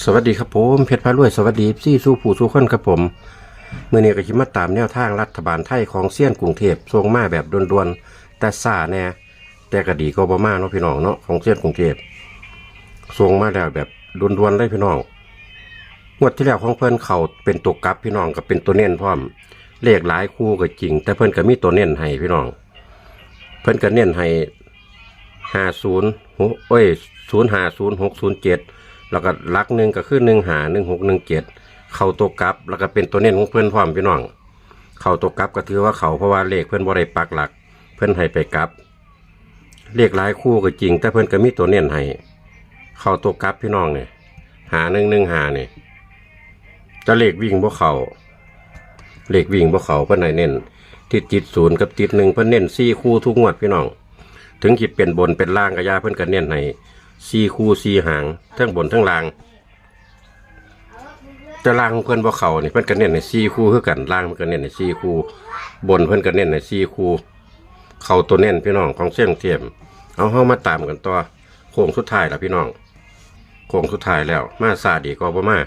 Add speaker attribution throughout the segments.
Speaker 1: สวัสดีครับผมเพชรพารวยสวัสดีซี่สู้ผู้สู้คนครับผมเมื่อนี้ก็คิดมาตามแนวทางรัฐบาลไทยของเซียนกรุงเทพทรงมาแบบด่วนๆแต่ซาแน่แต่ก็ดีก็บ่มาเนาะพี่น้องเนาะของเซียนกรุงเทพทรงมาแล้วแบบด่วนๆเลยพี่น้องงวดที่แล้วของเพิ่อนเขาเป็นตัวกลับพี่น้องกับเป็นตัวเน้นพร้อม เลขหลายคู่ก็จริง แต่เพิ่อนก็มีตัวเน้นให้พี่น้อง เพิ่อนก็เน้นให้ห้าศูนย์เอ้ยศูนย์ห้าศูนย์หกศูนย์เจ็ด แล้วก็ลักหนึ่งก็คือหนึ่งหาหนึ่งหกหนึ่งเจ็ดเข้าตัวกลับ แล้วก็เป็นตัวเน้นของเพื่อนพร้อมพี่น้อง เข้าตัวกลับก็ถือว่าเขาเพราะว่าเลขเพื่อนบ่ได้ปักหลัก เพื่อนให้ไปกลับ เลขหลายคู่ก็จริง แต่เพื่อนก็มีตัวเน้นให้ เข้าตัวกลับพี่น้องเนี่ยหาหนึ่งหนึ่งหาเนี่ยจะเลขวิ่งบ่เขาเลขวิ่งบ่เขาเพื่อนให้เน้นติดจิตศูนย์กับติดหนึ่งเพื่อนเน้นสี่คู่ทุกงวดพี่น้อง ถึงจิตเป็นบนเป็นล่างก็ยาเพื่อนก็เน้นให้ สี่คู่สี่หางทั้งบนทั้งล่าง แต่ล่างของเพื่อนบ่เขานี่เพื่อนก็เน้นในสี่คู่คือกันล่างเพื่อนก็เน้นในสี่คู่บนเพื่อนก็เน้นในสี่คู่เขาตัวเน้นพี่น้องของเส้นเทียม เอาเฮามาตามกันต่อโค้งสุดท้ายแล้วพี่น้องโค้งสุดท้ายแล้วมาซาดีก็บ่มา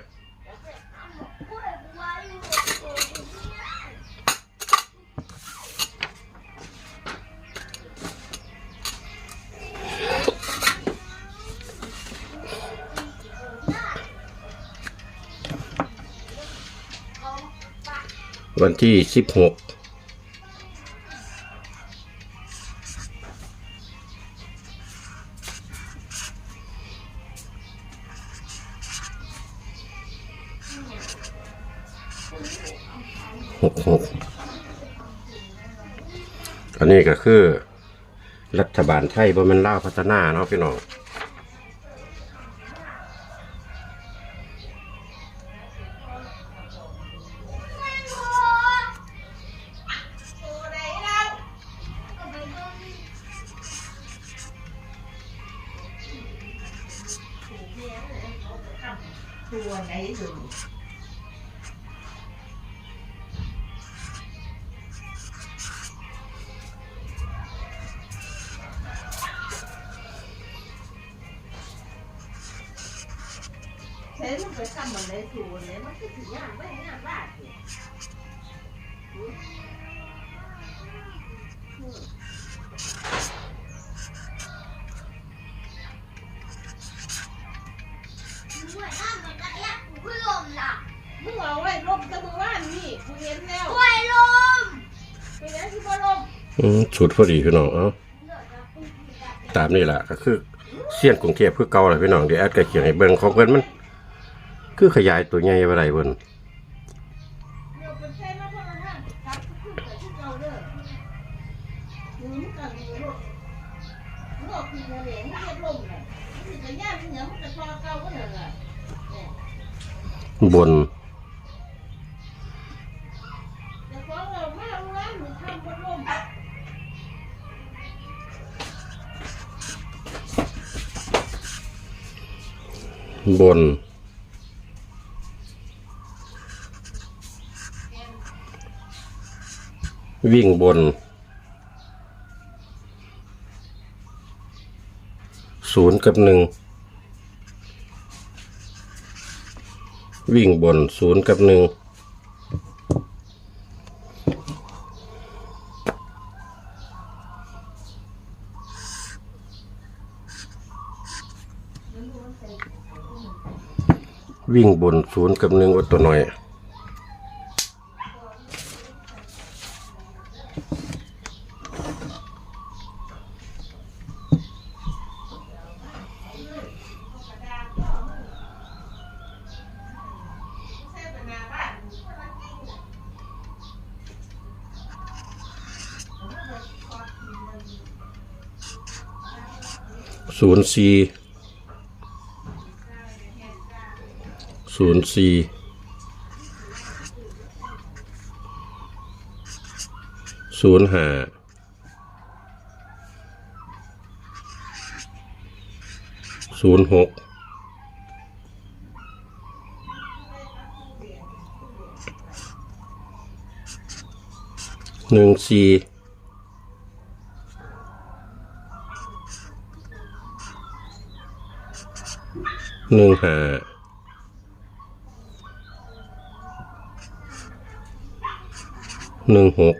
Speaker 1: วันที่สิบหกหกหกอันนี้ก็คือ รัฐบาลไทยบ่มันล่าพัฒนาเนาะพี่น้อง
Speaker 2: ไปทำมันในตัวเนี่ยมันก็ถือยากไม่ยากบ้าสิมึงเอาไว้ลมจะมือว่านนี่กูเห็นแล้วเป็นยังที่บ่ลม
Speaker 1: อืมชุดพอดีพี่น้องเอ้าตามนี่แหละก็คือเสี้ยนกรุงเทพคือเก่าแหละพี่น้องเดี๋ยวแอดก็เขียนให้เบิ่งของเพิ่นมัน คือขยายตัวใหญ่บ่ได้เพิ่น
Speaker 2: เดี๋ยวเป็นแค่มาเท่านั้นนะครับคือเกิดที่เราเด้อมึงกันมึงลมมึงเอาคืนมาเหลวมึงเก็บลมเลยมึงจะย่าน วิ่ง
Speaker 1: บน ศูนย์กับหนึ่ง วิ่งบนศูนย์กับหนึ่ง วิ่งบนศูนย์กับหนึ่งอดตัวหน่อย ศูนย์สี่ศูนย์สี่ศูนย์ห้าศูนย์หกหนึ่งสี่ หนึ่งห้าหนึ่งหก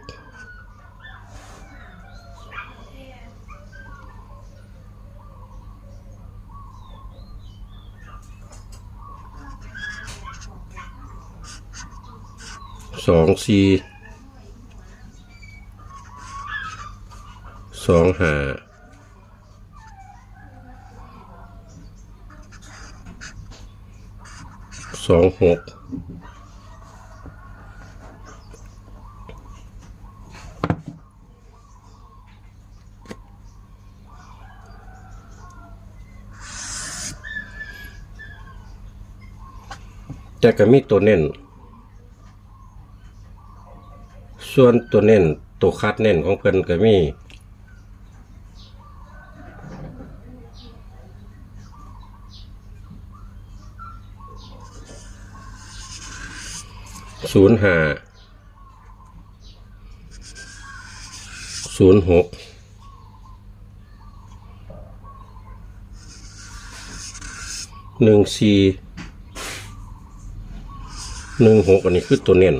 Speaker 1: สองสี่สองห้า สองหกแต่ก็มีตัวเน้น ส่วนตัวเน้น ตัวคัดเน้นของเพิ่นก็มี ศูนย์ห้าศูนย์หกหนึ่งสี่หนึ่งหกอันนี้คือตัวเน้น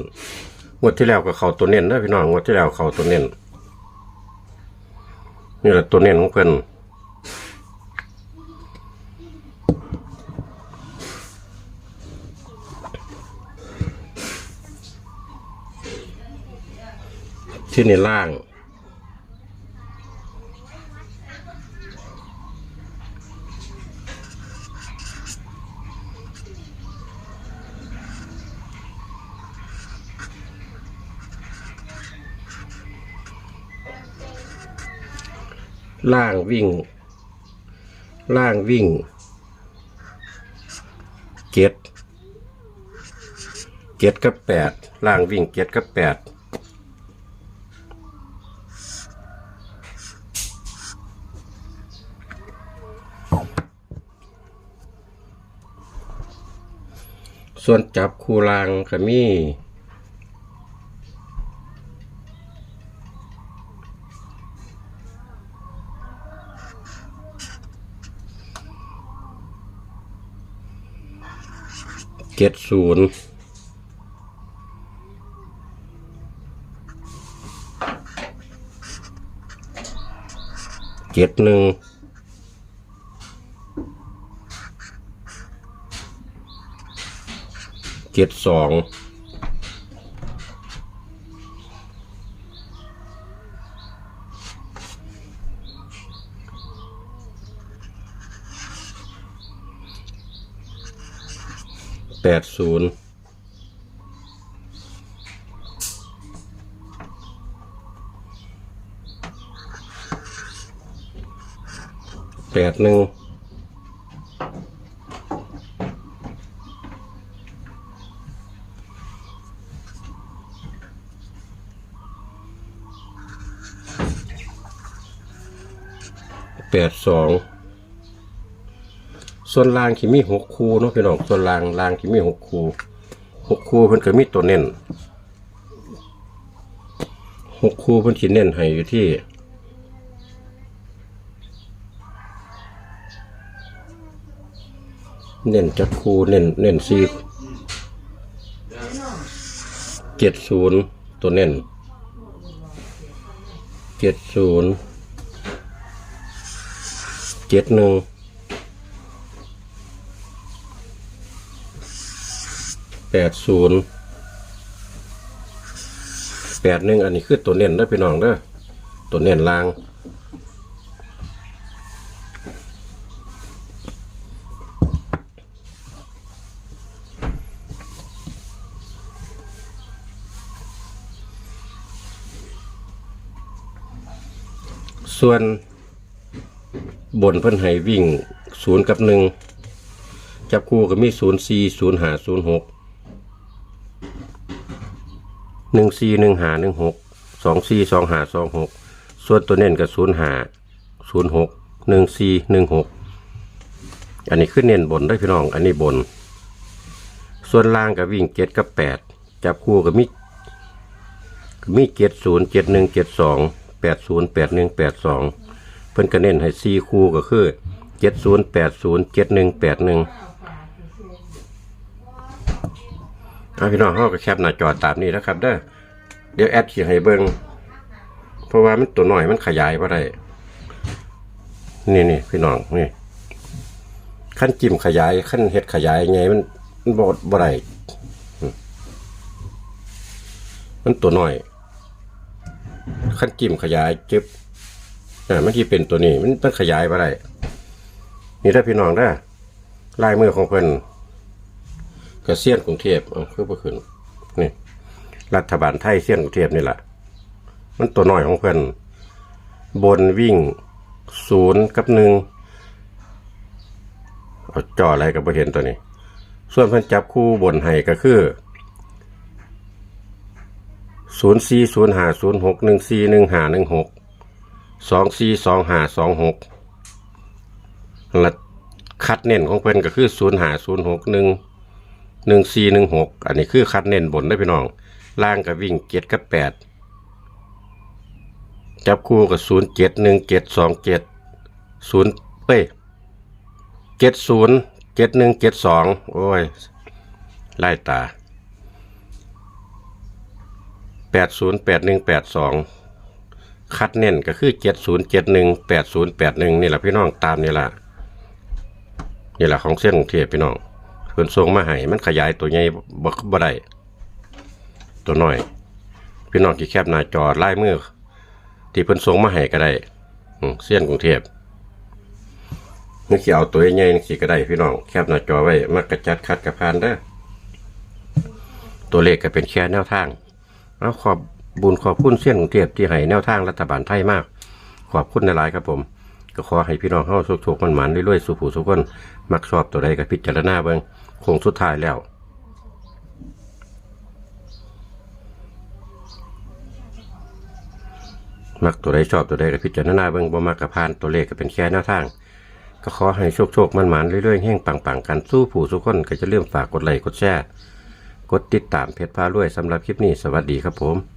Speaker 1: งวดที่แล้วก็เขาตัวเน้นนะพี่น้องงวดที่แล้วเขาตัวเน้นนี่แหละตัวเน้นของเพิ่อน ที่ในล่าง ล่างวิ่ง ล่างวิ่งเจ็ดเจ็ดกับแปดล่างวิ่งเจ็ดกับแปด ส่วนจับคูลางก็มีเจ็ดศูนย์เจ็ดหนึ่ง เจ็ดสองแปดศูนย์แปดหนึ่ง แปดสองส่วนล่างที่มีหกคูเนาะพี่น้องส่วนล่างล่างที่มีหกคูหกคูเพิ่นก็มีตัวเน้นหกคูเพิ่นสิเน้นให้อยู่ที่เน้นจักคูเน้นเน้นสี่เจ็ดศูนย์ตัวเน้นเจ็ดศูนย์ เจ็ดหนึ่งแปดศูนย์แปดหนึ่งอันนี้คือตัวเน้นเด้พี่น้องเด้อตัวเน้นล่างส่วน บนเพิ่นให้วิ่งศูนย์กับหนึ่งจับคู่ก็มีศูนย์สี่ศูนย์หาศูนย์หกหนึ่งสี่หนึ่งหาหนึ่งหกสองสี่สองหาสองหกส่วนตัวเน้นกับศูนย์หาศูนย์หกหนึ่งสี่หนึ่งหกอันนี้ขึ้นเน้นบนได้พี่น้อง อันนี้บน ส่วนล่างกับวิ่งเจ็ดกับแปดจับคู่กับมีมีเจ็ดศูนย์เจ็ดหนึ่งเจ็ดสองแปดศูนย์แปดหนึ่งแปดสอง เพิ่นก็เน้นให้สี่คู่ก็คือเจ็ดศูนย์แปดศูนย์เจ็ดหนึ่งแปดหนึ่งเอาพี่น้องเขาก็แคปหน้าจอตามนี้นะครับเด้อเดี๋ยวแอดเขียนให้เบิ่งเพราะว่ามันตัวหน้อยมันขยายบ่ได้นี่นี่พี่น้องนี่ขั้นจิ้มขยายขั้นเฮ็ดขยายไงมันมันบ่บ่ได้อืมมันตัวหน้อยขั้นจิ้มขยายจึ๊บ อ่ามันที่เป็นตัวนี้ มันมันขยายบ่ได้นี่ถ้าพี่น้องได้ลายมือของเพิ่นกระเซียนกรุงเทพเอาคือบ่ขึ้นนี่ รัฐบาลไทยเสี้ยนกรุงเทพนี่แหละมันตัวน้อยของเพิ่นบนวิ่งศูนย์กับหนึ่งเอาจ่ออะไรกับบ่เห็นตัวนี้ ส่วนเพิ่นจับคู่บนให้ก็คือศูนย์สี่ศูนย์ห้าศูนย์หกหนึ่งสี่หนึ่งห้าหนึ่งหก สองสี่สองห้าสองหกและคัดเน้นของเพิ่นก็คือศูนย์ห้าศูนย์หกหนึ่งหนึ่งสี่หนึ่งหกอันนี้คือคัดเน้นบนได้พี่น้อง ล่างกับวิ่งเจ็ดกับแปดจับคู่กับศูนย์เจ็ดหนึ่งเจ็ดสองเจ็ดศูนย์เอ้ยเจ็ดศูนย์เจ็ดหนึ่งเจ็ดสองโอ้ยไล่ตาแปดศูนย์แปดหนึ่งแปดสอง คัดเน้นก็คือเจ็ดศูนย์เจ็ดหนึ่งแปดศูนย์แปดหนึ่งนี่แหละพี่น้องตามนี่แหละนี่แหละของเส้นกรุงเทพพี่น้องเพิ่นส่งมาให้มันขยายตัวใหญ่บ่บ่ได้ตัวน้อย พี่น้องที่แคบหน้าจอไล่มือที่เพิ่นส่งมาให้ก็ได้เส้นกรุงเทพนึกสิเอาตัวใหญ่ๆนึกสิก็ได้พี่น้องแคบหน้าจอไว้มากระจัดคัดกระพานเด้อตัวเลขก็เป็นแค่แนวทางเอาขอบ บุญขอบคุณเสี้ยนกรุงเทพที่ให้แนวทางรัฐบาลไทยมาก ขอบคุณหลายๆครับผม ก็ขอให้พี่น้องเฮาสุขๆมันๆเรื่อยๆสู่ผู้สุขคนมักชอบตัวใดก็พิจารณาเบิ่งโคงสุดท้ายแล้วมักตัวใดชอบตัวใดก็พิจารณาเบิ่งบ่มักกระพานตัวเลขก็เป็นแค่แนวทาง ก็ขอให้โชคโชคมันมันๆเรื่อยๆแห้งปังๆกันสู้ผู้สุกคนก็จะเลื่อมฝากกดไลค์กดแชร์กดติดตามเพจพารวยสำหรับคลิปนี้สวัสดีครับผม